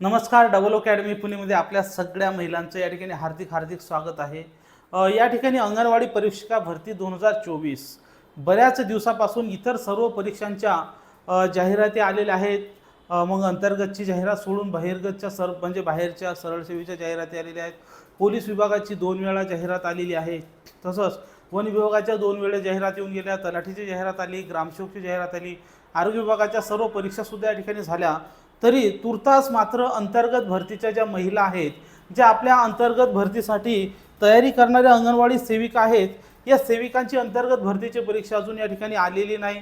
नमस्कार double academy पुणेमध्ये आपल्या सगळ्या महिलांचं या ठिकाणी हार्दिक हार्दिक स्वागत आहे. या ठिकाणी अंगणवाडी परीक्षिका भरती दोन हजार चोवीस. बऱ्याच दिवसापासून इतर सर्व परीक्षांच्या जाहिराती आलेल्या आहेत. मग अंतर्गतची जाहिरात सोडून बहिर्गतच्या सर म्हणजे बाहेरच्या सरळसेवेच्या जाहिराती आलेल्या आहेत. पोलीस विभागाची दोन वेळा जाहिरात आलेली आहे. तसंच वन विभागाच्या दोन वेळा जाहिरात येऊन गेल्या तलाठीची जाहिरात आली ग्रामसेवकची जाहिरात आली. आरोग्य विभागाच्या सर्व परीक्षासुद्धा या ठिकाणी झाल्या. तरी तुर्तास मात्र अंतर्गत भरतीच्या ज्या महिला आहेत ज्या आपल्या अंतर्गत भरतीसाठी तयारी करणाऱ्या अंगणवाडी सेविका आहेत या सेविकांची अंतर्गत भरतीची परीक्षा अजून या ठिकाणी आलेली नाही.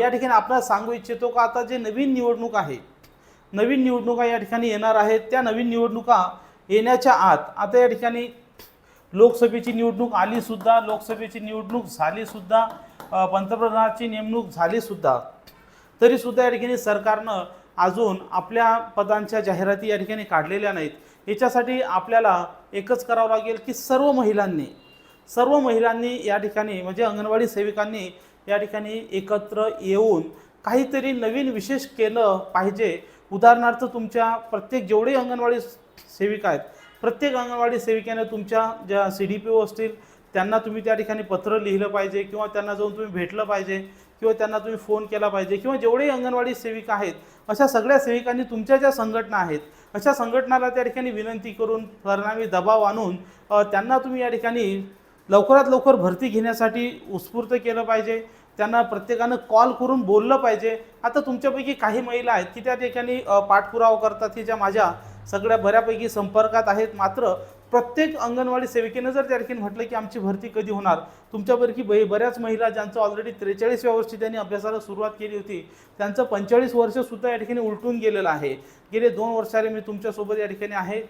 या ठिकाणी आपल्याला सांगू इच्छितो का आता जे नवीन निवडणूक आहे नवीन निवडणुका या ठिकाणी येणार आहेत त्या नवीन निवडणुका येण्याच्या आत आता या ठिकाणी लोकसभेची निवडणूक आलीसुद्धा लोकसभेची निवडणूक झालीसुद्धा पंतप्रधानाची नेमणूक झालीसुद्धा तरीसुद्धा या ठिकाणी सरकारनं अजून आपल्या पदांच्या जाहिराती या ठिकाणी काढलेल्या नाहीत. याच्यासाठी आपल्याला एकच करावं लागेल की सर्व महिलांनी सर्व महिलांनी या ठिकाणी म्हणजे अंगणवाडी सेविकांनी या ठिकाणी एकत्र येऊन काहीतरी नवीन विशेष केलं पाहिजे. उदाहरणार्थ तुमच्या प्रत्येक जेवढे अंगणवाडी सेविका आहेत प्रत्येक अंगणवाडी सेविकेने तुमच्या ज्या सी डी पी ओ असतील त्यांना तुम्ही त्या ठिकाणी पत्र लिहिलं पाहिजे किंवा त्यांना जाऊन तुम्ही भेटलं पाहिजे किंवा त्यांना तुम्ही फोन केला पाहिजे किंवा जेवढेही अंगणवाडी सेविका आहेत अशा सगळ्या सेविकांनी तुमच्या ज्या संघटना आहेत अशा संघटनाला त्या ठिकाणी विनंती करून परिणामी दबाव आणून त्यांना तुम्ही या ठिकाणी लवकरात लवकर भरती घेण्यासाठी उत्स्फूर्त केलं पाहिजे. त्यांना प्रत्येकानं कॉल करून बोललं पाहिजे. आता तुमच्यापैकी काही महिला आहेत की त्या ठिकाणी पाठपुरावा करतात की ज्या माझ्या सगळ्या बऱ्यापैकी संपर्कात आहेत. मात्र प्रत्येक अंगणवाडी सेविकेनं जर त्या ठिकाणी म्हटलं की आमची भरती कधी होणार तुमच्यापैकी बै बऱ्याच महिला ज्यांचं ऑलरेडी त्रेचाळीसव्या वर्षी त्यांनी अभ्यासाला सुरुवात केली होती त्यांचं पंचेचाळीस वर्षसुद्धा या ठिकाणी उलटून गेलेलं आहे. गेले दोन वर्षाने मी तुमच्यासोबत या ठिकाणी आहे.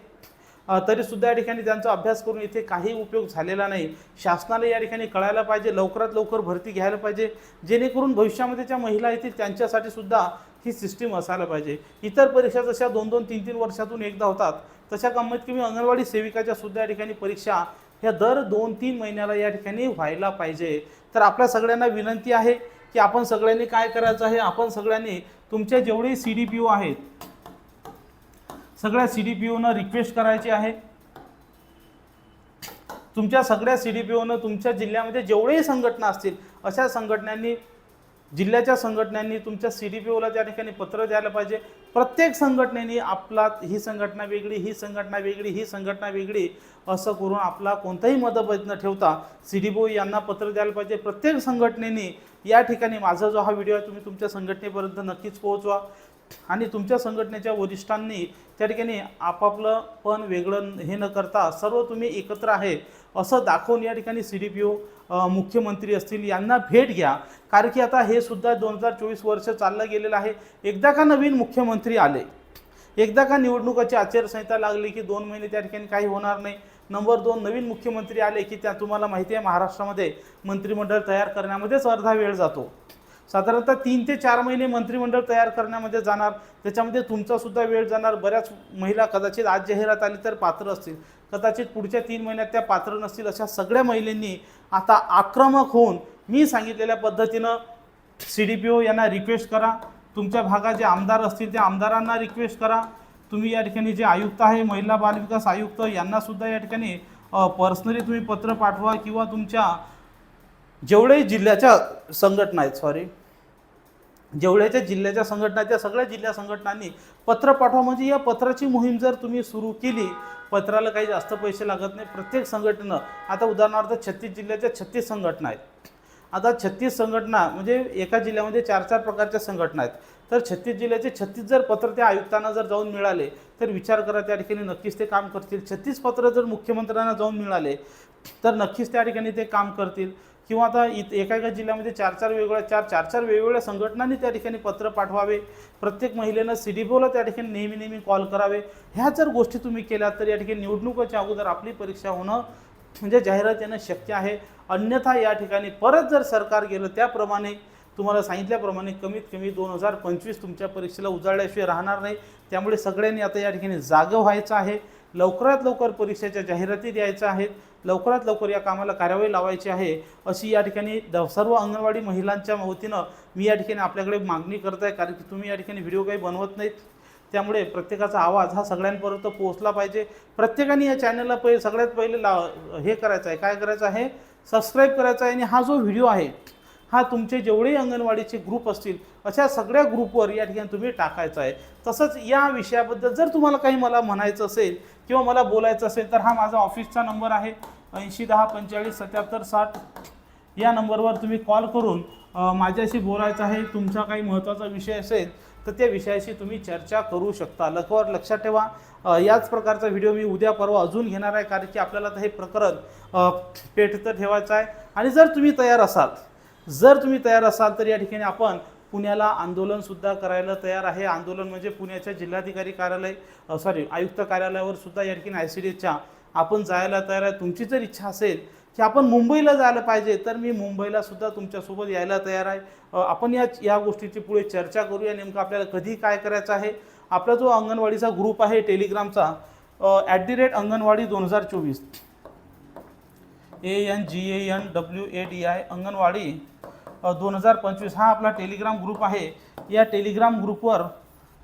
तरीसुद्धा या ठिकाणी त्यांचा अभ्यास करून इथे काही उपयोग झालेला नाही. शासनाला या ठिकाणी कळायला पाहिजे लवकरात लवकर भरती घ्यायला पाहिजे जेणेकरून भविष्यामध्ये ज्या महिला येतील त्यांच्यासाठी सुद्धा ही सिस्टीम असायला पाहिजे. इतर परीक्षा जशा दोन दोन तीन तीन वर्षातून एकदा होतात तशा कमीत कमी अंगणवाडी सेविकाच्या सुद्धा या ठिकाणी परीक्षा ह्या दर दोन तीन महिन्याला या ठिकाणी व्हायला पाहिजे. तर आपल्या सगळ्यांना विनंती आहे की आपण सगळ्यांनी काय करायचं आहे? आपण सगळ्यांनी तुमच्या जेवढे सी डी पी ओ आहेत सगळ्या सी डी पी ओनं रिक्वेस्ट करायची आहे. तुमच्या सगळ्या सी डी पी ओनं तुमच्या जिल्ह्यामध्ये जेवढेही संघटना असतील अशा संघटनांनी जिल्ह्याच्या संघटनांनी तुमच्या सी डी पी ओला त्या ठिकाणी पत्र द्यायला पाहिजे प्रत्येक संघटनेने आपला ही संघटना वेगळी ही संघटना वेगळी ही संघटना वेगळी असं करून आपला कोणताही मतभेद न ठेवता सी डी पी ओ यांना पत्र द्यायला पाहिजे. प्रत्येक संघटनेने या ठिकाणी माझा जो हा व्हिडिओ आहे तुम्ही तुमच्या संघटनेपर्यंत नक्कीच पोहोचवा. आणि तुमच्या संघटनेच्या वरिष्ठांनी त्या ठिकाणी आपापलं पण वेगळं हे न करता सर्व तुम्ही एकत्र आहे असं दाखवून या ठिकाणी सी डी पी ओ मुख्यमंत्री असतील यांना भेट घ्या. कारण की आता हे सुद्धा दोन हजार चोवीस वर्ष चाललं गेलेलं आहे. एकदा का नवीन मुख्यमंत्री आले? एकदा का निवडणुकाची आचारसंहिता लागली की दोन महिने त्या ठिकाणी काही होणार नाही? नंबर दोन नवीन मुख्यमंत्री आले की त्या तुम्हाला माहिती आहे महाराष्ट्रामध्ये मंत्रिमंडळ तयार करण्यामध्येच अर्धा वेळ जातो. साधारणतः तीन ते चार महिने मंत्रिमंडळ तयार करण्यामध्ये जाणार त्याच्यामध्ये तुमचासुद्धा वेळ जाणार. बऱ्याच महिला कदाचित आज जाहिरात आली तर पात्र असतील. कदाचित पुढच्या तीन महिन्यात त्या पात्र नसतील अशा सगळ्या महिलांनी आता आक्रमक होऊन मी सांगितलेल्या पद्धतीनं सी डी पी ओ यांना रिक्वेस्ट करा. तुमच्या भागात जे आमदार असतील त्या आमदारांना रिक्वेस्ट करा. तुम्ही या ठिकाणी जे आयुक्त आहे महिला बालविकास आयुक्त यांनासुद्धा या ठिकाणी पर्सनली तुम्ही पत्र पाठवा किंवा तुमच्या जेवढे जिल्ह्याच्या संघटना आहेत सॉरी जेवढ्याच्या जिल्ह्याच्या संघटना आहेत, त्या सगळ्या जिल्हा संघटनांनी पत्र पाठवा म्हणजे या पत्राची मोहीम जर तुम्ही सुरू केली पत्राला काही जास्त पैसे लागत नाही प्रत्येक संघटनं आता उदाहरणार्थ छत्तीस जिल्ह्याच्या छत्तीस संघटना आहेत. आता छत्तीस संघटना म्हणजे एका जिल्ह्यामध्ये चार चार प्रकारच्या संघटना आहेत. तर छत्तीस जिल्ह्याचे छत्तीस जर पत्र त्या आयुक्तांना जर जाऊन मिळाले तर विचार करा त्या ठिकाणी नक्कीच ते काम करतील. छत्तीस पत्र जर मुख्यमंत्र्यांना जाऊन मिळाले तर नक्कीच त्या ठिकाणी ते काम करतील. किंवा आता इत एका एका जिल्ह्यामध्ये चार चार वेगवेगळ्या चार चार चार वेगवेगळ्या संघटनांनी त्या ठिकाणी पत्र पाठवावे. प्रत्येक महिलेनं सी डी त्या ठिकाणी नेहमी नेहमी कॉल करावे. ह्या जर गोष्टी तुम्ही केल्या तर या ठिकाणी निवडणुकीच्या अगोदर आपली परीक्षा होणं म्हणजे जाहिरात येणं शक्य आहे. अन्यथा या ठिकाणी परत जर सरकार गेलं त्याप्रमाणे तुम्हाला सांगितल्याप्रमाणे कमीत कमी दोन हजार पंचवीस तुमच्या परीक्षेला उजाळल्याशिवाय राहणार नाही. त्यामुळे सगळ्यांनी आता या ठिकाणी जागं व्हायचं आहे. लवकरात लवकर परीक्षेच्या जाहिराती द्यायच्या आहेत लवकरात लवकर या कामाला कार्यवाही लावायची आहे अशी या ठिकाणी द सर्व अंगणवाडी महिलांच्या वतीनं मी या ठिकाणी आपल्याकडे मागणी करत आहे कारण की तुम्ही या ठिकाणी व्हिडिओ काही बनवत नाहीत. त्यामुळे प्रत्येकाचा आवाज हा सगळ्यांपर्यंत पोहोचला पाहिजे. प्रत्येकाने या चॅनलला पहिले सगळ्यात पहिले ला हे करायचं आहे. काय करायचं आहे? सबस्क्राईब करायचा आहे आणि हा जो व्हिडिओ आहे हा तुमचे जेवढे अंगणवाडीचे ग्रुप असतील अशा सगळ्या ग्रुपवर या ठिकाणी तुम्ही टाकायचं आहे. तसंच या विषयाबद्दल जर तुम्हाला काही मला म्हणायचं असेल किंवा मला बोलायचं असेल तर हा माझा ऑफिसचा नंबर आहे. ऐंशी दहा पंचेचाळीस सत्याहत्तर साठ. या नंबरवर तुम्ही कॉल करून माझ्याशी बोलायचं आहे तुमचा काही महत्त्वाचा विषय असेल तर त्या विषयाशी तुम्ही चर्चा करू शकता. लखवर लक्षात ठेवा. याच प्रकारचा व्हिडिओ मी उद्या परवा अजून घेणार आहे कारण की आपल्याला तर हे प्रकरण पेटतं ठेवायचं आहे. आणि जर तुम्ही तयार असाल जर तुम्ही तयार असाल तर या ठिकाणी आपण पुण्याला आंदोलनसुद्धा करायला तयार आहे. आंदोलन म्हणजे पुण्याच्या जिल्हाधिकारी कार्यालय सॉरी आयुक्त कार्यालयावर सुद्धा या ठिकाणी आय सी डी आपण जायला तयार आहे. तुमची जर इच्छा असेल की आपण मुंबईला जायला पाहिजे तर मी मुंबईला सुद्धा तुमच्यासोबत यायला तयार आहे. आपण या या गोष्टीची पुढे चर्चा करूया. नेमकं आपल्याला कधी काय करायचं आहे? आपला जो अंगणवाडीचा ग्रुप आहे टेलिग्रामचा ॲट दी रेट अंगणवाडी दोन हजार चोवीस. A N G A N W A D I anganwadi दोन हजार पंचवीस हा आपला टेलिग्राम ग्रुप आहे. या टेलिग्राम ग्रुपवर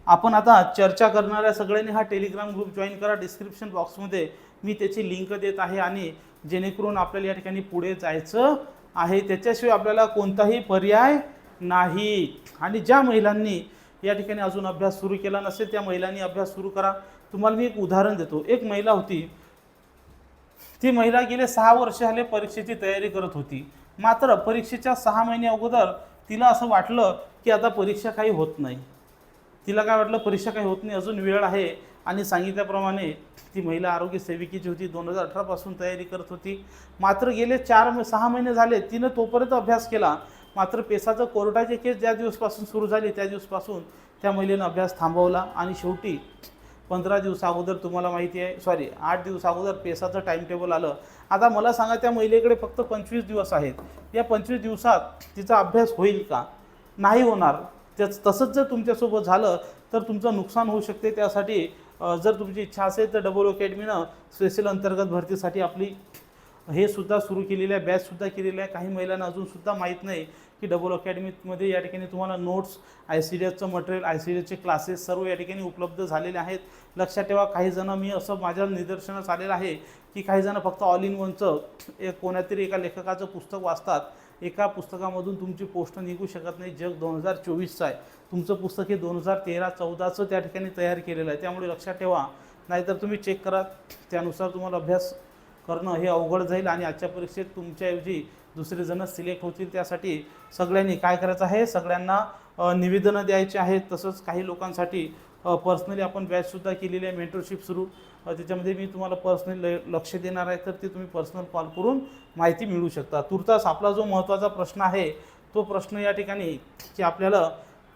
आपण आता चर्चा करणाऱ्या सगळ्यांनी हा टेलिग्राम ग्रुप जॉईन करा. डिस्क्रिप्शन बॉक्समध्ये मी त्याची लिंक देत आहे आणि जेणेकरून आपल्याला या ठिकाणी पुढे जायचं आहे. त्याच्याशिवाय आपल्याला कोणताही पर्याय नाही. आणि ज्या महिलांनी या ठिकाणी अजून अभ्यास सुरू केला नसेल त्या महिलांनी अभ्यास सुरू करा. तुम्हाला मी एक उदाहरण देतो. एक महिला होती. ती महिला गेले सहा वर्ष झाले परीक्षेची तयारी करत होती. मात्र परीक्षेच्या सहा महिने अगोदर तिला असं वाटलं की आता परीक्षा काही होत नाही. तिला काय वाटलं परीक्षा काही होत नाही अजून वेळ आहे. आणि सांगितल्याप्रमाणे ती महिला आरोग्य सेविकेची होती दोन हजार अठरापासून तयारी करत होती. मात्र गेले चार सहा महिने झाले तिनं तोपर्यंत अभ्यास केला. मात्र पेसाचं कोर्टाची केस ज्या दिवसपासून सुरू झाली त्या दिवसपासून त्या महिलेनं अभ्यास थांबवला. आणि शेवटी पंधरा दिवसा अगोदर तुम्हाला माहिती आहे. सॉरी आठ दिवसा अगोदर पेसाचं टाईम टेबल आलं. आता मला सांगा त्या महिलेकडे फक्त पंचवीस दिवस आहेत. या पंचवीस दिवसात तिचा अभ्यास होईल का? नाही होणार. त्याच तसंच जर तुमच्यासोबत झालं तर तुमचं नुकसान होऊ शकते. त्यासाठी जर तुमची इच्छा असेल तर डबल अकॅडमीनं स्पेशल अंतर्गत भरतीसाठी आपली हे सुद्धा सुरू केलेलं आहे. बॅचसुद्धा केलेलं आहे. काही महिलांना अजूनसुद्धा माहीत नाही. की डबल अकॅडमीमध्ये या ठिकाणी तुम्हाला नोट्स आय सी डी एसचं मटेरियल आय सी डी एसचे क्लासेस सर्व या ठिकाणी उपलब्ध झालेले आहेत. लक्षात ठेवा काही जण मी असं माझ्या निदर्शनास आलेलं आहे की काही जण फक्त ऑल इन वनचं एक कोणातरी एका लेखकाचं पुस्तक वाचतात. एका पुस्तकामधून तुमची पोस्ट निघू शकत नाही. जग दोन हजार चोवीसचं आहे. तुमचं पुस्तक हे दोन हजार तेरा चौदाचं त्या ठिकाणी तयार केलेलं आहे. त्यामुळे लक्षात ठेवा नाहीतर तुम्ही चेक करा. त्यानुसार तुम्हाला अभ्यास करणं हे अवघड जाईल आणि आजच्या परीक्षेत तुमच्याऐवजी दुसरे जण सिलेक्ट होतील त्यासाठी सगळ्यांनी काय करायचं आहे? सगळ्यांना निवेदनं द्यायची आहेत. तसंच काही लोकांसाठी पर्सनली आपण बॅचसुद्धा केलेली आहे मेंटरशिप सुरू. त्याच्यामध्ये मी तुम्हाला पर्सनली लक्ष देणार आहे तर ते तुम्ही पर्सनल कॉल करून माहिती मिळू शकता. तुर्तास आपला जो महत्त्वाचा प्रश्न आहे तो प्रश्न या ठिकाणी की आपल्याला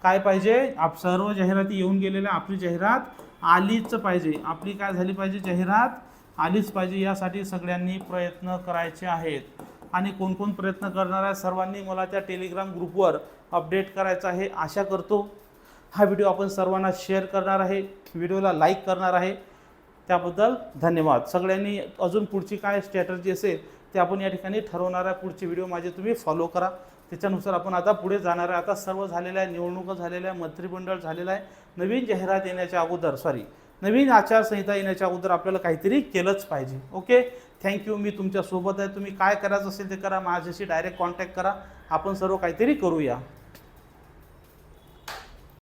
काय पाहिजे? आप सर्व जाहिराती येऊन गेलेल्या आपली जाहिरात आलीच पाहिजे. आपली काय झाली पाहिजे जाहिरात? आलीच पाहिजे यासाठी सगळ्यांनी प्रयत्न करायचे आहेत. आणि कोणकोण प्रयत्न करणार आहे सर्वांनी मला त्या टेलिग्राम ग्रुपवर अपडेट करायचा आहे आशा करतो. हा व्हिडिओ आपण सर्वांना शेअर करणार आहे. व्हिडिओला लाईक करणार आहे. त्याबद्दल धन्यवाद. सगळ्यांनी अजून पुढची काय स्ट्रॅटर्जी असेल ते आपण या ठिकाणी ठरवणार आहे. पुढचे व्हिडिओ माझे तुम्ही फॉलो करा. त्याच्यानुसार आपण आता पुढे जाणार आहे. आता सर्व झालेलं आहे निवडणुका झालेल्या आहे मंत्रिमंडळ झालेलं आहे. नवीन जाहिरात येण्याच्या अगोदर सॉरी नवीन आचारसंहिता येण्याच्या अगोदर आपल्याला काहीतरी केलंच पाहिजे. ओके थँक्यू मी तुमच्यासोबत आहे. तुम्ही काय करायचं असेल ते करा. माझ्याशी डायरेक्ट कॉन्टॅक्ट करा. आपण सर्व काहीतरी करूया.